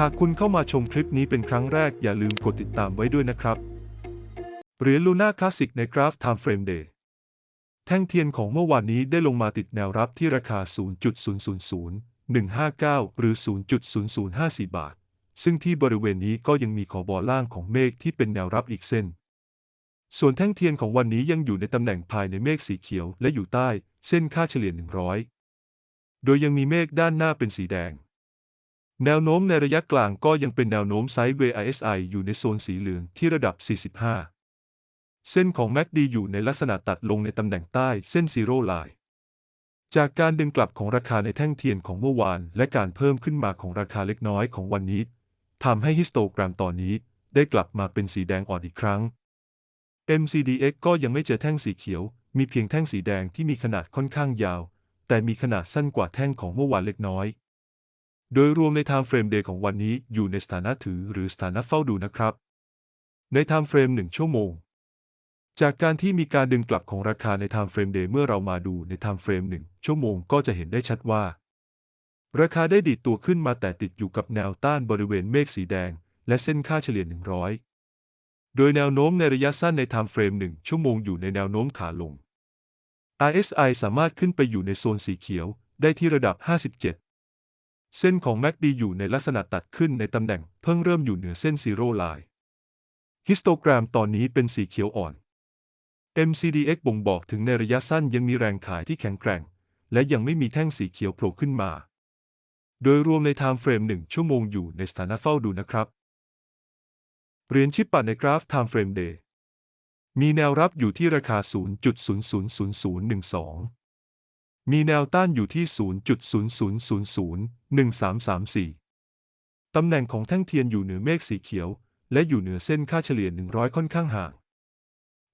หากคุณเข้ามาชมคลิปนี้เป็นครั้งแรกอย่าลืมกดติดตามไว้ด้วยนะครับเหรียญลูน่าคลาสสิกในกราฟ Time Frame Day แท่งเทียนของเมื่อวานนี้ได้ลงมาติดแนวรับที่ราคา 0.000159 หรือ 0.0054 บาท ซึ่งที่บริเวณนี้ก็ยังมีขอบอล่างของเมฆที่เป็นแนวรับอีกเส้น ส่วนแท่งเทียนของวันนี้ยังอยู่ในตำแหน่งภายในเมฆสีเขียวและอยู่ใต้ เส้นค่าเฉลี่ย 100 โดยยังมีเมฆด้านหน้าเป็นสีแดง แนวโน้มในระยะกลางก็ยังเป็นแนวโน้มไซด์เวย์ RSI อยู่ในโซนสีเหลืองที่ระดับ 45 เส้นของ MACD อยู่ในลักษณะตัดลงในตำแหน่งใต้เส้นซีโร่ไลน์จากการดึงกลับของราคาในแท่งเทียนของเมื่อวาน และการเพิ่มขึ้นมาของราคาเล็กน้อยของวันนี้ทำให้ฮิสโตกรามตอนนี้ได้กลับมาเป็นสีแดงอ่อนอีกครั้ง MCDX ก็ยังไม่เจอแท่งสีเขียว มีเพียงแท่งสีแดงที่มีขนาดค่อนข้างยาว แต่มีขนาดสั้นกว่าแท่งของเมื่อวานเล็กน้อย โดยรวมใน Time Frame Day ของวันนี้อยู่ในสถานะถือหรือสถานะเฝ้าดูนะครับ ใน Time Frame 1ชั่วโมง จากการที่มีการดึงกลับของราคาใน Time Frame Day เมื่อเรามาดูใน Time Frame 1ชั่วโมงก็จะเห็นได้ชัดว่า ราคาได้ดีดตัวขึ้นมาแต่ติดอยู่กับแนวต้านบริเวณเมฆสีแดง และเส้นค่าเฉลี่ย 100 โดยแนวโน้มในระยะสั้นใน Time Frame 1ชั่วโมงอยู่ในแนวโน้มขาลง RSI สามารถขึ้นไปอยู่ในโซนสีเขียวได้ที่ระดับ 57 เส้นของ MACD อยู่ในลักษณะตัดขึ้นในตำแหน่งเพิ่งเริ่มอยู่เหนือเส้นซีโร่ไลน์ฮิสโตกรามตอนนี้เป็นสีเขียวอ่อน MCDX บ่งบอกถึงในระยะสั้นยังมีแรงขายที่แข็งแกร่ง และยังไม่มีแท่งสีเขียวโผล่ขึ้นมา โดยรวมใน Time Frame 1ชั่วโมงอยู่ในสถานะเฝ้าดูนะครับเหรียญชิปปัดในกราฟ Time Frame Day มีแนวรับอยู่ที่ราคา 0.000012 มีแนวต้านอยู่ที่ 0.00001334 ตำแหน่งของแท่งเทียนอยู่เหนือเมฆสีเขียว และอยู่เหนือเส้นค่าเฉลี่ย 100 ค่อนข้างห่าง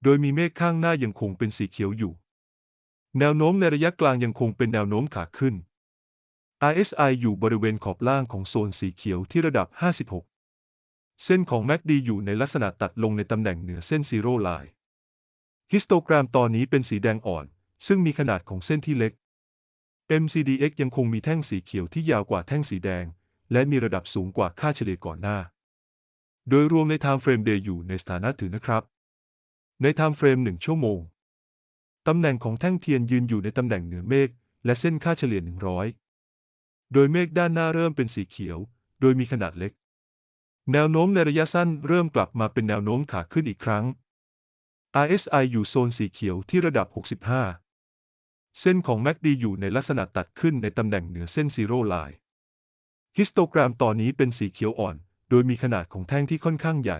โดยมีเมฆข้างหน้ายังคงเป็นสีเขียวอยู่ แนวโน้มในระยะกลางยังคงเป็นแนวโน้มขาขึ้น RSI อยู่บริเวณขอบล่างของโซนสีเขียวที่ระดับ 56 เส้นของ MACD อยู่ในลักษณะตัดลงในตำแหน่งเหนือเส้นซีโร่ไลน์ฮิสโตกรามตอนนี้เป็นสีแดงอ่อน ซึ่งมีขนาดของเส้นที่เล็ก MCDX ยังคงมีแท่งสีเขียวที่ยาวกว่าแท่งสีแดง และมีระดับสูงกว่าค่าเฉลี่ยก่อนหน้า โดยรวมใน Time Frame Day อยู่ในสถานะถือนะครับ ใน Time Frame 1ชั่วโมง ตำแหน่งของแท่งเทียนยืนอยู่ในตำแหน่งเหนือเมฆและเส้นค่าเฉลี่ย 100 โดยเมฆด้านหน้าเริ่มเป็นสีเขียว โดยมีขนาดเล็ก แนวโน้มในระยะสั้นเริ่มกลับมาเป็นแนวโน้มขาขึ้นอีกครั้ง RSI อยู่โซนสีเขียวที่ระดับ 65 เส้นของ MACD อยู่ในลักษณะตัดขึ้นในตำแหน่งเหนือเส้นซีโร่ไลน์ฮิสโตกรามตอนนี้เป็นสีเขียวอ่อน โดยมีขนาดของแท่งที่ค่อนข้างใหญ่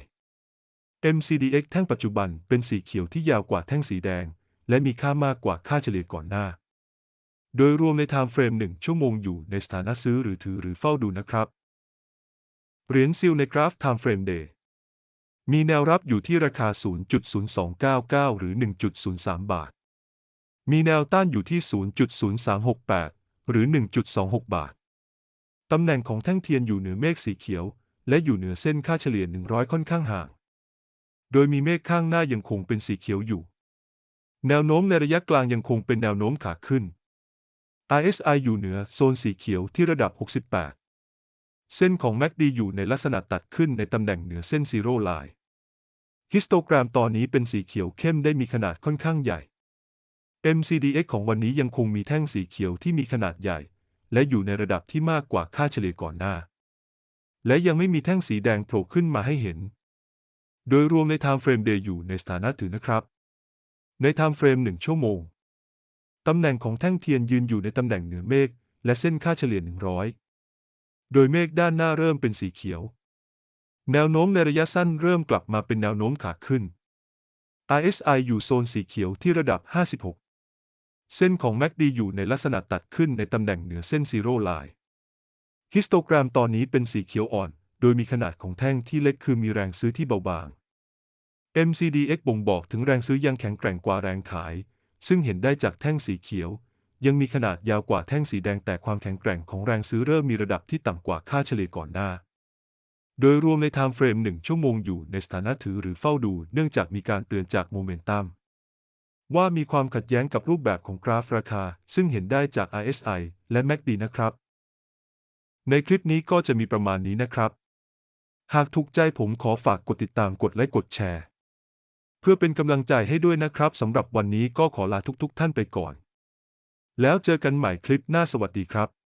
MCDX แท่งปัจจุบันเป็นสีเขียวที่ยาวกว่าแท่งสีแดง และมีค่ามากกว่าค่าเฉลี่ยก่อนหน้า โดยรวมใน Time Frame 1ชั่วโมงอยู่ในสถานะซื้อหรือถือหรือเฝ้าดูนะครับ เหรียญซิลในกราฟ Time Frame Day มีแนวรับอยู่ที่ราคา 0.0299 หรือ 1.03 บาท มีแนวต้านอยู่ที่ 0.0368 หรือ 1.26 บาท ตำแหน่งของแท่งเทียนอยู่เหนือเมฆสีเขียว และอยู่เหนือเส้นค่าเฉลี่ย 100 ค่อนข้างห่าง โดยมีเมฆข้างหน้ายังคงเป็นสีเขียวอยู่ แนวโน้มในระยะกลางยังคงเป็นแนวโน้มขาขึ้น RSI อยู่เหนือโซนสีเขียวที่ระดับ 68 เส้นของ MACD อยู่ในลักษณะตัดขึ้นในตำแหน่งเหนือเส้นซีโร่ไลน์ฮิสโตกรามตอนนี้เป็นสีเขียวเข้มได้มีขนาดค่อนข้างใหญ่ MCDX ของวันนี้ยังคงมีแท่งสีเขียวที่มีขนาดใหญ่ และอยู่ในระดับที่มากกว่าค่าเฉลี่ยก่อนหน้า และยังไม่มีแท่งสีแดงโผล่ขึ้นมาให้เห็น โดยรวมใน Time Frame Day อยู่ในสถานะถือนะครับ ใน Time Frame 1ชั่วโมง ตำแหน่งของแท่งเทียนยืนอยู่ในตำแหน่งเหนือเมฆและเส้นค่าเฉลี่ย 100 โดยเมฆด้านหน้าเริ่มเป็นสีเขียว แนวโน้มในระยะสั้นเริ่มกลับมาเป็นแนวโน้มขาขึ้น RSI อยู่โซนสีเขียวที่ระดับ 56 เส้นของ MACD อยู่ในลักษณะตัดขึ้นในตำแหน่งเหนือเส้นซีโร่ไลน์ฮิสโตกรามตอนนี้เป็นสีเขียวอ่อน โดยมีขนาดของแท่งที่เล็กคือมีแรงซื้อที่เบาบาง MCDX บ่งบอกถึงแรงซื้อยังแข็งแกร่งกว่าแรงขาย ซึ่งเห็นได้จากแท่งสีเขียว ยังมีขนาดยาวกว่าแท่งสีแดงแต่ความแข็งแกร่งของแรงซื้อเริ่มมีระดับที่ต่ำกว่าค่าเฉลี่ยก่อนหน้า โดยรวมใน Time Frame 1ชั่วโมงอยู่ในสถานะถือหรือเฝ้าดู เนื่องจากมีการเตือนจากโมเมนตัม ว่ามีความขัดแย้งกับรูปแบบของกราฟราคา ซึ่งเห็นได้จาก RSI และ MACD นะครับ ในคลิปนี้ก็จะมีประมาณนี้นะครับ หากถูกใจผมขอฝากกดติดตามกดไลค์กดแชร์ เพื่อเป็นกำลังใจให้ด้วยนะครับสำหรับวันนี้ก็ขอลาทุกๆท่านไปก่อน แล้วเจอกันใหม่คลิปหน้าสวัสดีครับ